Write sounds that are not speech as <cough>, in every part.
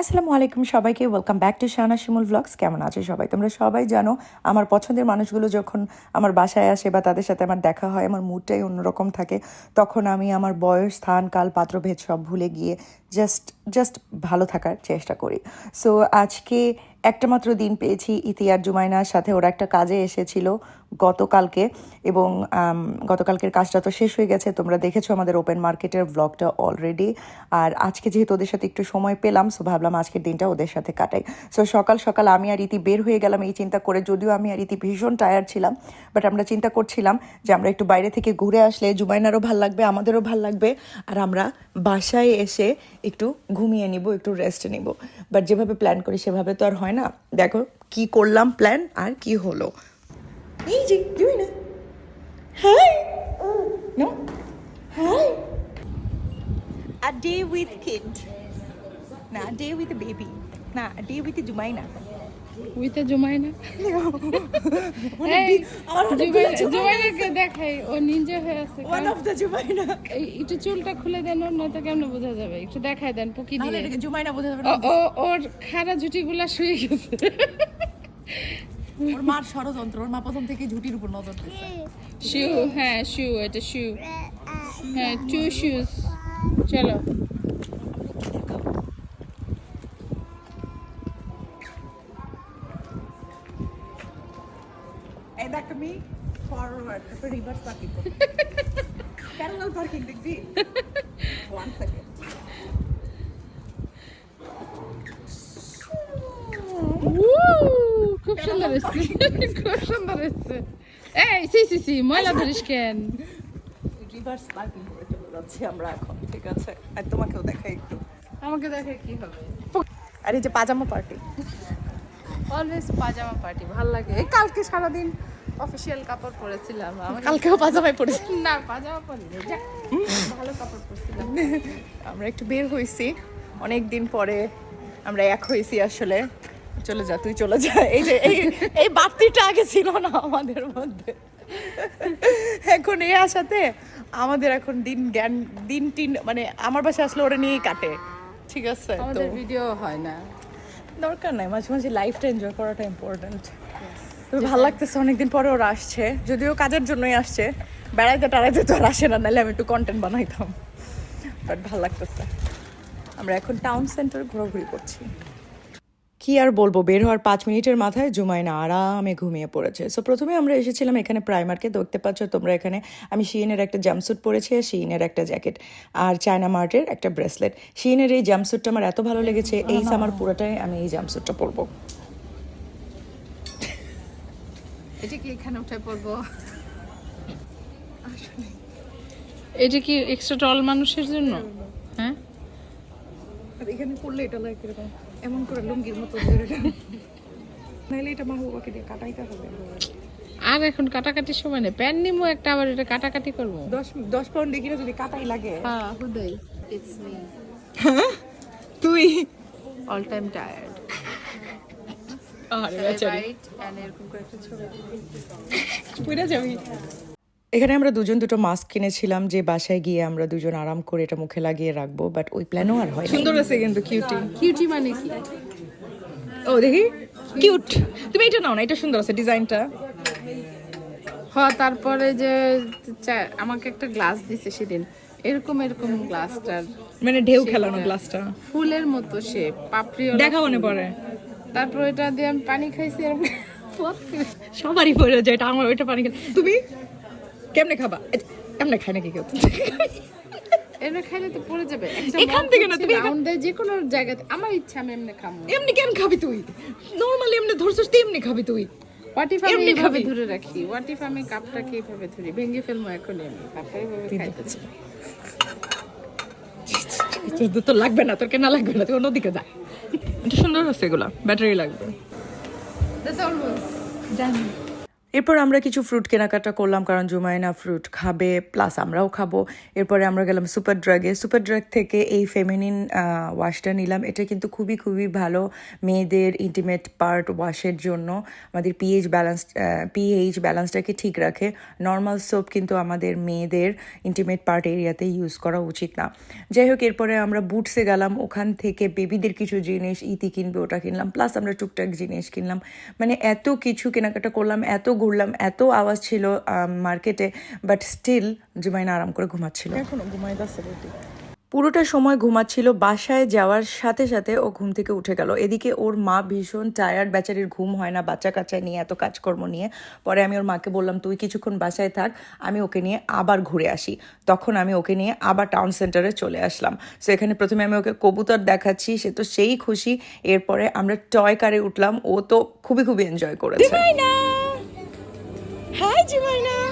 আসসালামু আলাইকুম সবাইকে। Welcome back to Shana Shimul vlogs কেমন আছে সবাই? তোমরা সবাই জানো, আমার পছন্দের মানুষগুলো যখন আমার বাসায় আসে বা তাদের সাথে আমার দেখা হয়, আমার মুডটাই অন্যরকম থাকে, তখন আমি আমার বয়স, স্থান, কাল, পাত্রভেদ সব ভুলে গিয়ে জাস্ট জাস্ট ভালো থাকার চেষ্টা করি। সো আজকে একটা মাত্র দিন পেয়েছি ইতিহার জুমাইনার সাথে ওরা একটা কাজে এসেছিল। গতকালকে এবং গতকালকের কাজটা তো শেষ হয়ে গেছে, তোমরা দেখেছ আমাদের ওপেন মার্কেটের ব্লগটা অলরেডি আর আজকে যেহেতু ওদের সাথে একটু সময় পেলাম সো ভাবলাম আজকের দিনটা ওদের সাথে কাটাই। সো সকাল সকাল আমি আর ইতি বের হয়ে গেলাম এই চিন্তা করে, যদিও আমি আর ইতি ভীষণ টায়ার্ড ছিলাম বাট আমরা চিন্তা করছিলাম যে আমরা একটু বাইরে থেকে ঘুরে আসলে জুবাইনারও ভালো লাগবে, আমাদেরও ভালো লাগবে, আর আমরা বাসায় এসে একটু ঘুমিয়ে নিব, একটু রেস্ট নিব। বাট যেভাবে প্ল্যান করি সেভাবে তো আর হয় না। দেখো কি করলাম প্ল্যান আর কি হলো। এই যে hi no hi A day with kid. না a day with a baby. না a day with a জুমাইনা উইতে জমাই না অনেক দিন- আমার অনেকগুলো জুমাইনা জমাইনাকে দেখাই ও নিঞ্জা হয়ে আছে One of the জুমাইনা। একটু চুলটা খুলে দেন ওর নয়তো কেমন বোঝা যাবে? একটু দেখাই দেন পুকি দিয়ে। জুমাইনা বোঝা যাবে না। ও ওর খাড়া জুটিগুলা শুয়ে গেছে। <laughs> ওর মার ষড়যন্ত্র ওর মা প্রথম থেকে ঝুটির উপর নজর দিচ্ছে শু হ্যাঁ শু এটা শু। হ্যাঁ টু শুজ চলো। এই দেখ তুমি ফরওয়ার্ড তারপর রিভার্স পার্কিং প্যারালাল পার্কিং দেখবি? <laughs> ওয়ান সেকেন্ড খুব সুন্দর এসছে খুব সুন্দর এসছে এই সি সি সি ময়লা ধরিস কেন রিভার্স পার্কিং করে চলে যাচ্ছি আমরা এখন ঠিক আছে আর তোমাকেও দেখাই একটু আমাকে দেখে কি হবে? আর এই যে pyjama party always pyjama party ভালো লাগে। এই কালকে সারাদিন অফিসিয়াল কাপড় পরেছিলাম। আমার কালকেও পাজামায় পড়েছি না পাজামা পরিনি ভালো কাপড় পরছিলাম। আমরা একটু বের হয়েছি। অনেক দিন পরে আমরা এক হয়েছি আসলে। চলে যা তুই চলে যা। এই যে এই এই বাড়তিটা আগে ছিল না আমাদের মধ্যে। এখন এই আসাতে আমাদের এখন দিন জ্ঞান দিন টিন মানে আমার বাসায় আসলে ওরা নিয়েই কাটে। ঠিক আছে আমাদের ভিডিও হয় না। দরকার নাই মাঝে মাঝে লাইফটা এনজয় করাটা ইম্পর্ট্যান্ট তবে ভালো লাগতেছে অনেকদিন পরে ওরা আসছে যদিও কাজের জন্যই আসছে। বেড়াইতে টাড়াইতে তো আর আসে না নাহলে আমি একটু কন্টেন্ট বানাইতাম। বাট ভালো লাগতেছে। আমরা এখন টাউন সেন্টার ঘোরাঘুরি করছি। কি আর বলব? বের হওয়ার পাঁচ মিনিটের মাথায় জুমাইনা আরামে ঘুমিয়ে পড়েছে। সো প্রথমে আমরা এসেছিলাম এখানে প্রাইমার্কে দেখতে পাচ্ছ তোমরা এখানে আমি শিইনের একটা জাম্পস্যুট পরেছি আর শিইনের একটা জ্যাকেট আর চায়না মার্টের একটা ব্রেসলেট শিইনের এই জাম্পস্যুটটা আমার এত ভালো লেগেছে এই সামার পুরোটাই আমি এই জাম্পস্যুটটা পরবো। এটা কি এখানে উঠে পড়ব? এটা কি এক্সট্রা টল মানুষের জন্য? হ্যাঁ? আর এখানে পড়লে এটা লাগে কীরকম? এমন করে লুঙ্গির মতো ধরে নাহলে এটা মা বাবাকে দিয়ে কাটাইতে হবে। আর এখন কাটাকাটির সময় নেই। প্যান নিমো একটা আবার এটা কাটাকাটি করব। দশ দশ পাউন্ড কিনা যদি কাটাই লাগে। হ্যাঁ হুদাই ইটস মি তুই? অল টাইম টায়ার্ড আরে রাইট এন্ড এরকম করে একটা ছবি। পুরা যাবি। এখানে আমরা দুজন দুটো মাস্ক কিনেছিলাম যে বাসায় গিয়ে আমরা দুজন আরাম করে এটা মুখে লাগিয়ে রাখব বাট ওই প্ল্যানও আর হয় সুন্দর আছে কিন্তু কিউটি কিউটি মানে কি ও দেখি। কিউট তুমি এটা নাও না এটা সুন্দর আছে ডিজাইনটা। হ্যাঁ তারপরে যে আমাকে একটা গ্লাস দিছে সেদিন। এরকম এরকম গ্লাসটার মানে ঢেউ খেলানো গ্লাসটা ফুলের মতো শেপ পাপড়ি দেখা মনে পড়ে তারপর এটা দিয়ে আমি পানি খাইছি এরকম সবারই পড়ে যায় এটা আমার ওইটা পানি খেলে তুমি? কেমনে খাবা? কেমনে খায় নাকি কেউ? এমনি খাইলে তো পড়ে যাবে। এখান থেকে না, তুমি এখান- রাউন্ডে যে কোনো জায়গাতে। আমার ইচ্ছা আমি এমনি খাব এমনি কেন খাবি তুই? নর্মালি এমনি ধরছিস তেমনি খাবি তুই। হোয়াট ইফ আমি এমনি ধরে রাখি? হোয়াট ইফ আমি কাপটাকে এইভাবে ধরি? ভেঙে ফেলব এখন আমি। কাপটা এইভাবে খাইতেছি। তোর তো লাগবে না তোর কেনা লাগবে না? তুই অন্যদিকে যা। এটা সুন্দর হচ্ছে এগুলা। ব্যাটারি লাগবে। এরপর আমরা কিছু ফ্রুট কেনাকাটা করলাম, কারণ জুমাইনা ফ্রুট খাবে প্লাস আমরাও খাব। এরপরে আমরা গেলাম সুপার ড্রাগে সুপার ড্রাগ থেকে এই ফেমিনিন ওয়াশটা নিলাম। এটা কিন্তু খুবই খুবই ভালো মেয়েদের ইন্টিমেট পার্ট ওয়াশের জন্য। আমাদের পিএইচ ব্যালেন্স পিএইচ ব্যালেন্সটাকে ঠিক রাখে। নর্মাল সোপ কিন্তু আমাদের মেয়েদের ইন্টিমেট পার্ট এরিয়াতে ইউজ করা উচিত না। যাই হোক, এরপরে আমরা বুটসে গেলাম। ওখান থেকে বেবিদের কিছু জিনিস, ইতি কিনবে, ওটা কিনলাম। প্লাস আমরা টুকটাক জিনিস কিনলাম। মানে এত কিছু কেনাকাটা করলাম, এত ঘুরলাম এত আওয়াজ ছিল মার্কেটে বাট স্টিল জুমাইনা আরাম করে ঘুমাচ্ছিল। এখনও ঘুমাইতেছে পুরোটা সময় ঘুমাচ্ছিল বাসায় যাওয়ার সাথে সাথে ও ঘুম থেকে উঠে গেল। এদিকে ওর মা ভীষণ টায়ার্ড বেচারির ঘুম হয় না বাচ্চা কাচ্চা নিয়ে এত কাজকর্ম নিয়ে। পরে আমি ওর মাকে বললাম তুই কিছুক্ষণ বাসায় থাক আমি ওকে নিয়ে আবার ঘুরে আসি। তখন আমি ওকে নিয়ে আবার টাউন সেন্টারে চলে আসলাম। সো এখানে প্রথমে আমি ওকে কবুতর দেখাচ্ছি সে তো সেই খুশি। এরপরে আমরা টয় কারে উঠলাম ও তো খুবই খুবই এনজয় করেছে। হাই জিমাইনা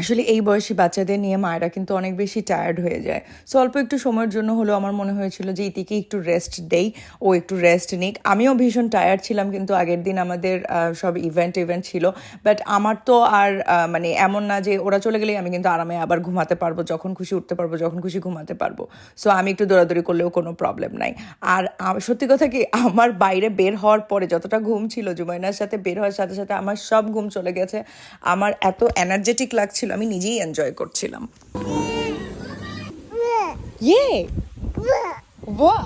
আসলে এই বয়সী বাচ্চাদের নিয়ে মায়েরা কিন্তু অনেক বেশি টায়ার্ড হয়ে যায়। সো অল্প একটু সময়ের জন্য হলেও আমার মনে হয়েছিল যে ইতিকে একটু রেস্ট দেই, ও একটু রেস্ট নিক। আমিও ভীষণ টায়ার্ড ছিলাম কিন্তু আগের দিন আমাদের সব ইভেন্ট ইভেন্ট ছিল। বাট আমার তো আর মানে এমন না যে ওরা চলে গেলেই আমি কিন্তু আরামে আবার ঘুমাতে পারব, যখন খুশি উঠতে পারব, যখন খুশি ঘুমাতে পারব। সো আমি একটু দৌড়াদৌড়ি করলেও কোনো প্রবলেম নাই। আর সত্যি কথা কি, আমার বাইরে বের হওয়ার পরে যতটা ঘুম ছিল, জুমাইনার সাথে বের হওয়ার সাথে সাথে আমার সব ঘুম চলে গেছে। আমার এত এনার্জেটিক লাগছিল আমি নিজেই এনজয় করছিলাম। ইয়ে? বাহ!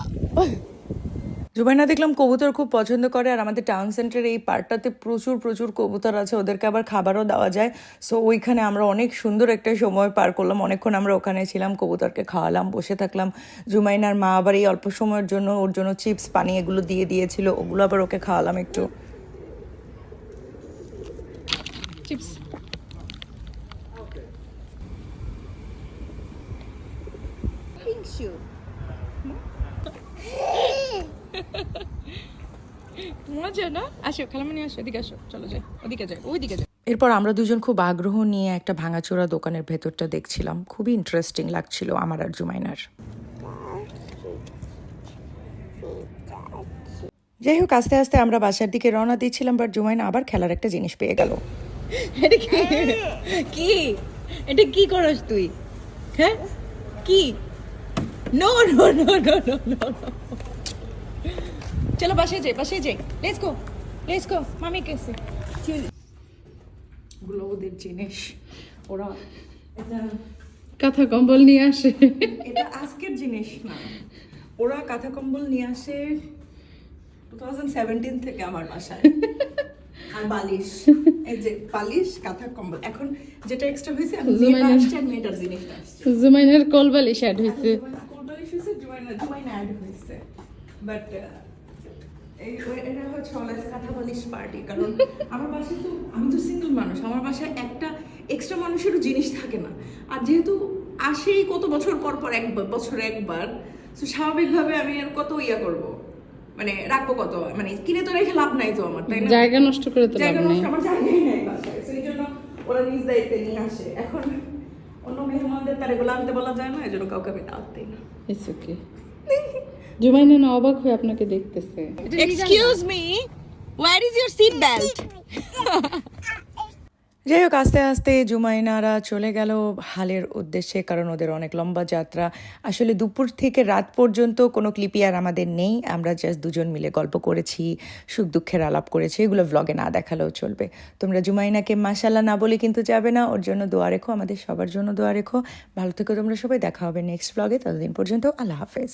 জুবাইনা দেখলাম কবুতর খুব পছন্দ করে আর আমাদের টাউন সেন্টারের এই পার্কটাতে প্রচুর প্রচুর কবুতর আছে ওদেরকে আবার খাবারও দেওয়া যায়। সো ওইখানে আমরা অনেক সুন্দর একটা সময় পার করলাম অনেকক্ষণ আমরা ওখানে ছিলাম কবুতরকে খাওয়ালাম বসে থাকলাম। জুমাইনার মা আবার এই অল্প সময়ের জন্য ওর জন্য চিপস পানি এগুলো দিয়ে দিয়েছিল ওগুলো আবার ওকে খাওয়ালাম একটু। চিপস মজা না? আসো খালামানি আসো এদিকে আসো। চলো যাই ওদিকে যাই ওইদিকে যাই। এরপর আমরা দুজন খুব আগ্রহ নিয়ে একটা ভাঙাচোরা দোকানের ভেতরটা দেখছিলাম। খুবই ইন্টারেস্টিং লাগছিল আমার আর জুমাইনার। যাই হোক আস্তে আস্তে আমরা বাসার দিকে রওনা দিচ্ছিলাম বাট জুমাইনা আবার খেলার একটা জিনিস পেয়ে গেল। এটা কি? কি? এটা কি করস তুই? হ্যাঁ? কি? No no no no no no চলো বাসে যাই বাসে যাই লেটস গো লেটস গো মামি কেসে ওগুলো ওদের জিনিস ওরা কাঁথা কম্বল নিয়ে আসে। এটা আজকের জিনিস না। ওরা কাঁথা কম্বল নিয়ে আসে টু থাউজেন্ড সেভেন্টিন থেকে আমার বাসায়। আর বালিশ। এই যে বালিশ কাঁথা কম্বল। এখন যেটা এক্সট্রা হয়েছে জুমাইনের শ্যাড হয়েছে কোলবালিশ হয়েছে। জুমাইনা অ্যাড হয়েছে। বাট এই এটা হচ্ছে কাঁথা বালিশ পার্টি কারণ আমার বাসায় তো আমি তো সিঙ্গেল মানুষ আমার বাসায় একটা এক্সট্রা মানুষেরও জিনিস থাকে না। আর যেহেতু আসেই কত বছর পর পর একবার বছরে একবার তো স্বাভাবিকভাবে আমি আর কত ইয়া করব? মানে রাখব কত? মানে কিনে তো রেখে লাভ নাই তো আমার তাই না? জায়গা নষ্ট করে তো লাভ নেই নষ্ট আমার জায়গাই নাই বাসায় সেই জন্য ওরা নিজ দায়িত্বে নিয়ে আসে। এখন অন্য মেহমানদের তার এগুলো আনতে বলা যায় না এই জন্য কাউকে আমি না। ইটস ওকে জুমাইনা না অবাক হয়ে আপনাকে দেখতেছে। Excuse me where is your seat belt? যাই হোক আস্তে আস্তে জুমাইনারা চলে গেল হালের উদ্দেশ্যে, কারণ ওদের অনেক লম্বা যাত্রা। আসলে দুপুর থেকে রাত পর্যন্ত কোনো ক্লিপি আর আমাদের নেই। আমরা জাস্ট দুজন মিলে গল্প করেছি, সুখ দুঃখের আলাপ করেছি, এগুলো ভ্লগে না দেখালেও চলবে। তোমরা জুমাইনাকে মাসাল্লাহ না বলে কিন্তু যাবে না। ওর জন্য দোয়া রেখো, আমাদের সবার জন্য দোয়া রেখো। ভালো থেকো তোমরা সবাই, দেখা হবে নেক্সট ব্লগে ততদিন পর্যন্ত আল্লাহ হাফেজ।